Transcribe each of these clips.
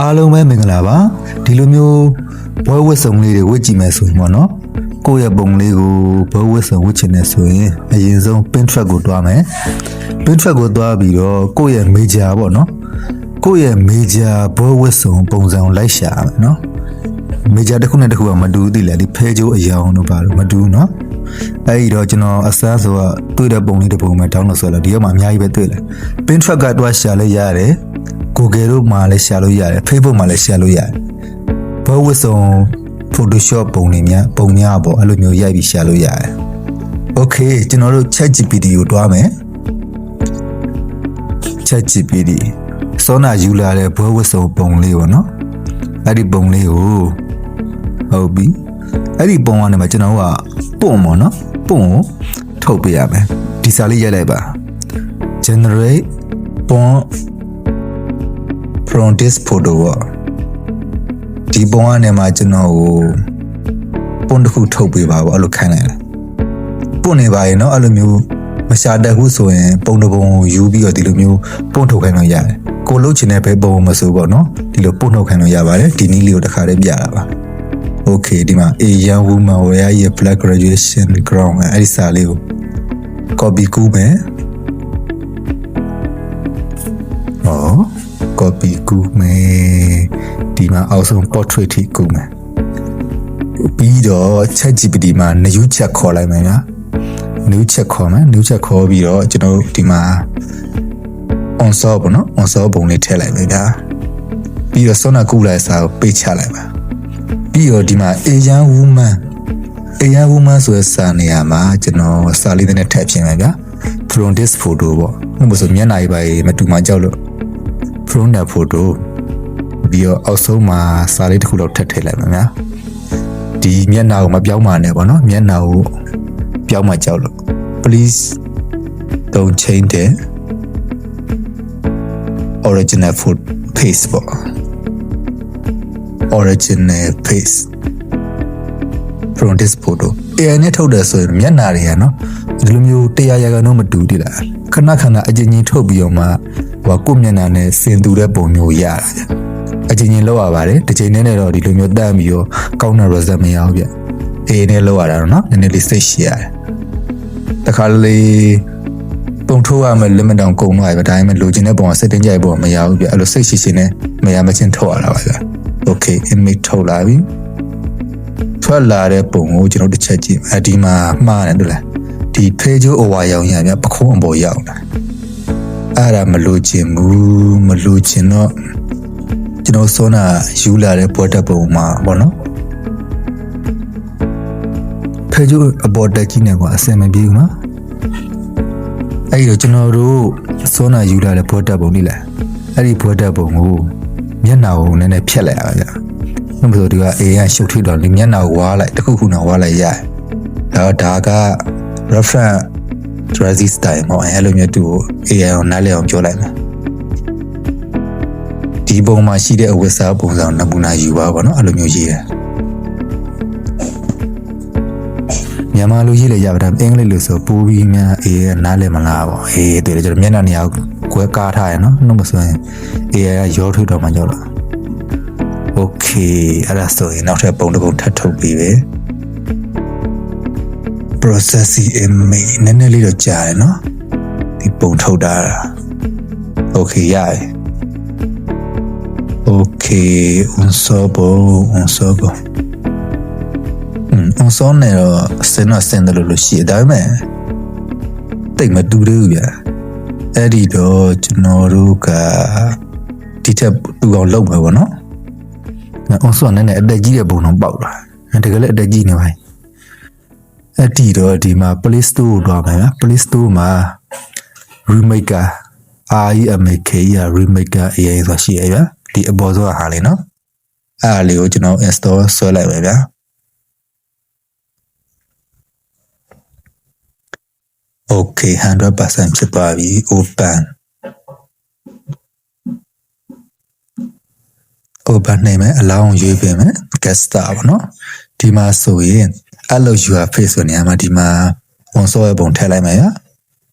အားလုံးပဲမင်္ဂလာပါဒီလိုမျိုးဘွဲဝတ်စုံလေးတွေဝတ်ကြည့်မယ်ဆိုရင်ပေါ့နော်ကိုယ့်ရဲ့ပုံလေးကိုဘွဲဝတ်စုံဝတ်ချင်တယ်ဆိုရင်အရင်ဆုံး Pinterest ကိုတွားမယ် Pinterest ကိုတွားပြီးတော့ကိုယ့်ရဲ့ major ပေါ့နော်ကိုယ့်ရဲ့ major ဘွဲဝတ်စုံပုံစံကိုလိုက်ရှာရမယ်နော် major တစ်ခုနဲ့တစ်ခုကမတူဘူးသိလားဒီဖဲကျိုးအယောင်တို့ပါလို့မတူဘူးနော်အဲ့ဒီတော့ကျွန်တော်အစမ်းဆိုတော့တွေ့တဲ့ပုံလေးတစ်ပုံပဲ download ဆိုတော့ဒီရောက်မှာအများကြီးပဲတွေ့တယ် Pinterest ကတွားရှာလဲရတယ် Google တို့မှာလည်းရှာလို့ရတယ် Facebook မှာလည်းရှာလို့ရတယ်ဘောဝစ်စုံ Photoshop ပုံတွေများပုံများပေါ့အဲ့လိုမျိုးရိုက်ပြီးရှာလို့ရတယ် Okay ကျွန်တော်တို့ ChatGPT ကိုတွားမယ် ChatGPT စောနာယူလာတဲ့ဘောဝစ်စုံပုံလေးပေါ့နော်အဲ့ဒီပုံလေးကိုဟုတ်ပြီအဲ့ဒီပုံကနေမှကျွန်တော်ကပုံပေါ့နော်ပုံကိုထုတ်ပေးရမယ်ဒီစာလေးရိုက်လိုက်ပါ generate ပုံ from this photo ပေါ့ဒီပုံကနေမှကျွန်တော်ကိုပုံတစ်ခုထုတ်ပေးပါပေါ့အဲ့လိုခိုင်းလိုက်တယ်ပုံနေပါရင်เนาะအဲ့လိုမျိုးမရှာတတ်ဘူးဆိုရင်ပုံတစ်ပုံကိုယူပြီးတော့ဒီလိုမျိုးပုံထုတ်ခိုင်းလို့ရတယ်ကိုလုတ်ချင်တဲ့ဘဲပုံမဆိုပေါ့เนาะဒီလိုပုံထုတ်ခိုင်းလို့ရပါတယ်ဒီနည်းလေးကိုတစ်ခါတည်းပြတာပါ Okay ဒီမှာ A young woman wear a black graduation gown အဲ့ဒီစာလေးကို copy ကူးမယ်ဟော copy ကူးမယ်ဒီမှာအောက်ဆုံး portrait ထိကူးမယ်ပြီးတော့ ChatGPT မှာ new chat ခေါ်လိုက်မယ်ညာ new chat ခေါ်မယ် new chat ခေါ်ပြီးတော့ကျွန်တော်တို့ဒီမှာ on saw ပေါ့နော် on saw ပုံလေးထည့်လိုက်မယ်ဗျာပြီးတော့ sona ကူးလိုက်စာကိုပေးချလိုက်ပါပြီးတော့ဒီမှာ Asian woman Asian woman ဆိုတဲ့စာနေရာမှာကျွန်တော်စာလေးနဲ့ထည့်ပြင်မယ်ဗျာ from this photo ပေါ့ဥပမာဆိုမျက်နှာကြီးပါမတူမှကြောက်လို့ from the photo ပြီးတော့အောက်ဆုံးမှာစာလေးတစ်ခုတော့ထည့်ထည့်လိုက်မယ်ဗျာဒီမျက်နှာကိုမပြောင်းပါနဲ့ပေါ့နော်မျက်နှာကိုပြောင်းမှကြောက်လို့ please don't change the original food face ပေါ့ original face from this photo AI နဲ့ထုတ်တယ်ဆိုရင်မျက်နှာတွေကနော်ဒီလိုမျိုးတရားရကနှုန်းမတူတည်လားခဏခဏအချင်းချင်းထုတ်ပြီးတော့မှ ဟိုကိုယ့်မျက်နှာနဲ့စင်တူတဲ့ပုံမျိုးရတာဗျအချင်းချင်းလောက်ရပါတယ်တစ်ချိန်နဲ့တော့ဒီလိုမျိုးတန်းပြီးတော့ကောင်းတဲ့ result မရဘူးဗျ AI နဲ့လောက်ရတာတော့နော်နည်းနည်းလေးစိတ်ရှိရတယ်တခါလေပုံထုတ်ရမယ် limit တောင်ကုန်သွားပြီဒါပေမဲ့လိုချင်တဲ့ပုံကစိတ်တင်းကြိုက်ပုံကမရဘူးဗျအဲ့လိုစိတ်ရှိရှိနဲ့မရမချင်းထုတ်ရတာပါဗျ okay image ထုတ်လာပြီထွက်လာတဲ့ပုံကိုကျွန်တော်တစ်ချက်ကြည့်အဒီမှာမှားတယ်တွေ့လားဒီဖေးကျိုး over ရောင်ရမြပခုံးအပေါ်ရောက်လာ အဲ့ဒါမလိုချင်ဘူးမလိုချင်တော့ကျွန်တော်စောနာယူလာတဲ့ပေါ်တက်ပုံမှာပေါ့နော်ဖေးကျိုးအပေါ်တက်ကြီးနေကအစင်မပြေဘူးနော်အဲ့ဒီတော့ကျွန်တော်တို့စောနာယူလာတဲ့ပေါ်တက်ပုံလေးလားအဲ့ဒီပေါ်တက်ပုံကိုမျက်နှာကိုနည်းနည်းဖြတ်လိုက်ရအောင်ဗျာ။ဘယ်လိုဒီကအေးရရှုပ်ထိတော့ဒီမျက်နှာကိုဝါလိုက်တစ်ခုခုနဲ့ဝါလိုက်ရတယ်။ဒါတော့ဒါက reference Tracy style ပေါ့အဲ့လိုမျိုးသူ့ကို AI ကိုနားလည်အောင်ပြောလိုက်မယ်။ဒီပုံမှာရှိတဲ့အဝတ်စားပုံစံနမူနာယူပါပေါ့နော်အဲ့လိုမျိုးရေးတယ်။မြန်မာလိုရေးလေရပါတယ်အင်္ဂလိပ်လိုဆိုပိုးပြီးများအေးနားလည်မလားပေါ့အေးတွေ့တယ်ကျွန်တော်မျက်နှာနေရာကိုကွဲကားထားရနော်နှုတ်မဆိုရင် AI ကရောထုတ်တော့မှကြောက်လား Okay အဲ့ဒါဆိုရင်နောက်ထပ်ပုံတစ်ပုံထပ်ထုတ်ပြီးပဲ processing image နည်းနည်းလေးတော့ကြာတယ်နော်ဒီပုံထုတ်တာ Okay ရတယ် Okay un solo un solo อืม un solo နဲ့တော့စင်တော့စင်တယ်လို့လို့ရှိတယ်ဒါပေမဲ့တိတ်မတူသေးဘူးဗျာအဲ့ဒီတော့ကျွန်တော်တို့ကဒီထက်တူအောင်လုပ်မယ်ပေါ့နော်။အောင်စောနည်းနည်းအတက်ကြီးတဲ့ပုံတော့ပေါက်လာ။တကယ်လည်းအတက်ကြီးနေပါ့။ အဲ့ဒီတော့ဒီမှာ Play Store ကိုတော့မယ်ဗျာ။ Play Store မှာ Remaker R E M A K E R Remaker AI ဆိုရှိရဗျာ။ဒီအပေါ်ဆုံးဟာလေးနော်။အဲ့ဒါလေးကိုကျွန်တော် install ဆွဲလိုက်မယ်ဗျာ။ Okay 100%ဖြစ်သွားပြီ open open နေမယ်အလောင်းရွေးပေးမယ် guest star ပေါ့နော်ဒီမှာဆိုရင် upload your face ဆိုနေရာမှာဒီမှာ console ရဲ့ပုံထည့်လိုက်မယ်ဟာ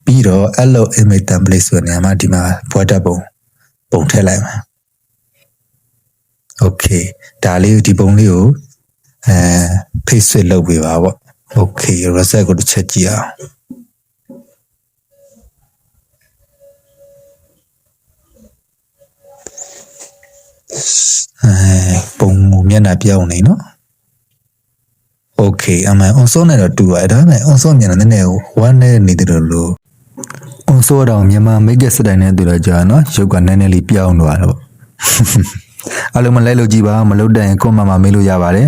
ပြီးတော့ upload image template ဆိုနေရာမှာဒီမှာ border ပုံပုံထည့်လိုက်မယ် okay ဒါလေးကိုဒီပုံလေးကိုအဲ face လောက်ပေးပါဗော okay reset ကိုတစ်ချက်ကြည့်အောင်အဲပုံမျက်နှာပြောင်းနေနော် okay အမှန်အွန်ဆောနဲ့တော့တူပါတယ်ဒါပေမဲ့အွန်ဆောမြန်တာနည်းနည်းဝမ်းနေနေတယ်လို့အွန်ဆောတော့မြန်မာမိတ်ကက်စတိုင်နဲ့တူတော့ကြာနော်ရုပ်ကနည်းနည်းလေးပြောင်းသွားတော့အလုံးမလဲလို့ကြည်ပါမလုတ်တဲ့ရင်ကွန်မမှာမေးလို့ရပါတယ်